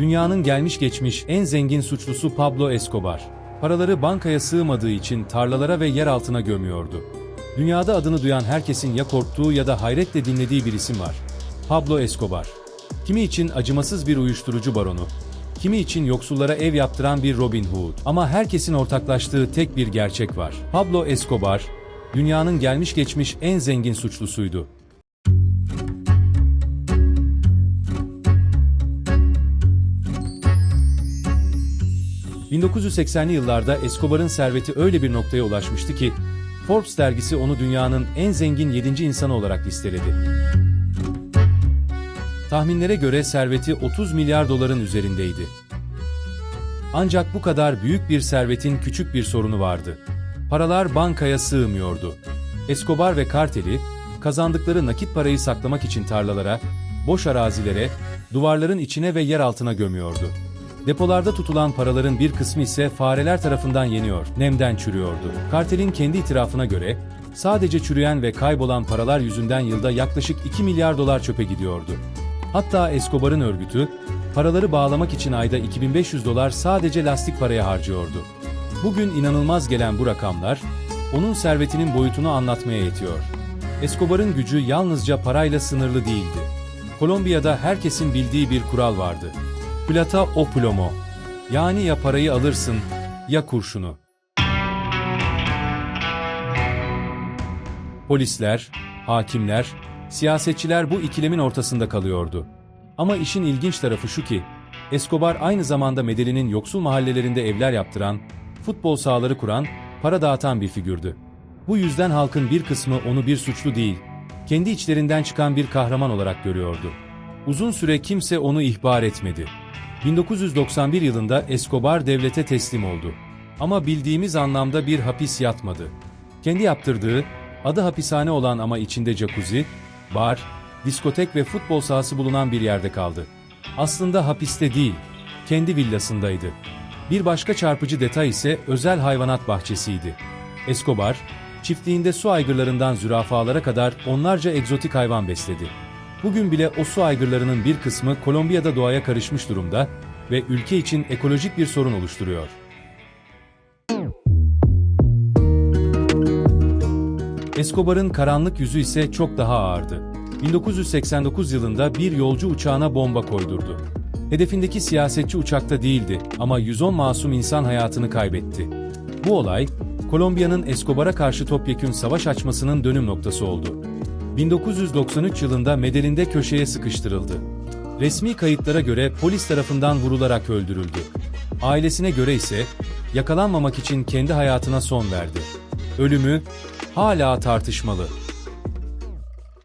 Dünyanın gelmiş geçmiş en zengin suçlusu Pablo Escobar. Paraları bankaya sığmadığı için tarlalara ve yer altına gömüyordu. Dünyada adını duyan herkesin ya korktuğu ya da hayretle dinlediği bir isim var. Pablo Escobar. Kimi için acımasız bir uyuşturucu baronu, kimi için yoksullara ev yaptıran bir Robin Hood. Ama herkesin ortaklaştığı tek bir gerçek var. Pablo Escobar, dünyanın gelmiş geçmiş en zengin suçlusuydu. 1980'li yıllarda Escobar'ın serveti öyle bir noktaya ulaşmıştı ki, Forbes dergisi onu dünyanın en zengin 7. insanı olarak listeledi. Tahminlere göre serveti 30 milyar doların üzerindeydi. Ancak bu kadar büyük bir servetin küçük bir sorunu vardı. Paralar bankaya sığmıyordu. Escobar ve karteli, kazandıkları nakit parayı saklamak için tarlalara, boş arazilere, duvarların içine ve yer altına gömüyordu. Depolarda tutulan paraların bir kısmı ise fareler tarafından yeniyor, nemden çürüyordu. Kartelin kendi itirafına göre, sadece çürüyen ve kaybolan paralar yüzünden yılda yaklaşık 2 milyar dolar çöpe gidiyordu. Hatta Escobar'ın örgütü, paraları bağlamak için ayda 2500 dolar sadece lastik paraya harcıyordu. Bugün inanılmaz gelen bu rakamlar, onun servetinin boyutunu anlatmaya yetiyor. Escobar'ın gücü yalnızca parayla sınırlı değildi. Kolombiya'da herkesin bildiği bir kural vardı. Plata o plomo. Yani ya parayı alırsın ya kurşunu. Polisler, hakimler, siyasetçiler bu ikilemin ortasında kalıyordu. Ama işin ilginç tarafı şu ki, Escobar aynı zamanda Medellin'in yoksul mahallelerinde evler yaptıran, futbol sahaları kuran, para dağıtan bir figürdü. Bu yüzden halkın bir kısmı onu bir suçlu değil, kendi içlerinden çıkan bir kahraman olarak görüyordu. Uzun süre kimse onu ihbar etmedi. 1991 yılında Escobar devlete teslim oldu. Ama bildiğimiz anlamda bir hapis yatmadı. Kendi yaptırdığı, adı hapishane olan ama içinde jacuzzi, bar, diskotek ve futbol sahası bulunan bir yerde kaldı. Aslında hapiste değil, kendi villasındaydı. Bir başka çarpıcı detay ise özel hayvanat bahçesiydi. Escobar, çiftliğinde su aygırlarından zürafalara kadar onlarca egzotik hayvan besledi. Bugün bile o su aygırlarının bir kısmı Kolombiya'da doğaya karışmış durumda ve ülke için ekolojik bir sorun oluşturuyor. Escobar'ın karanlık yüzü ise çok daha ağırdı. 1989 yılında bir yolcu uçağına bomba koydurdu. Hedefindeki siyasetçi uçakta değildi ama 110 masum insan hayatını kaybetti. Bu olay, Kolombiya'nın Escobar'a karşı topyekün savaş açmasının dönüm noktası oldu. 1993 yılında Medellin'de köşeye sıkıştırıldı. Resmi kayıtlara göre polis tarafından vurularak öldürüldü. Ailesine göre ise yakalanmamak için kendi hayatına son verdi. Ölümü hala tartışmalı.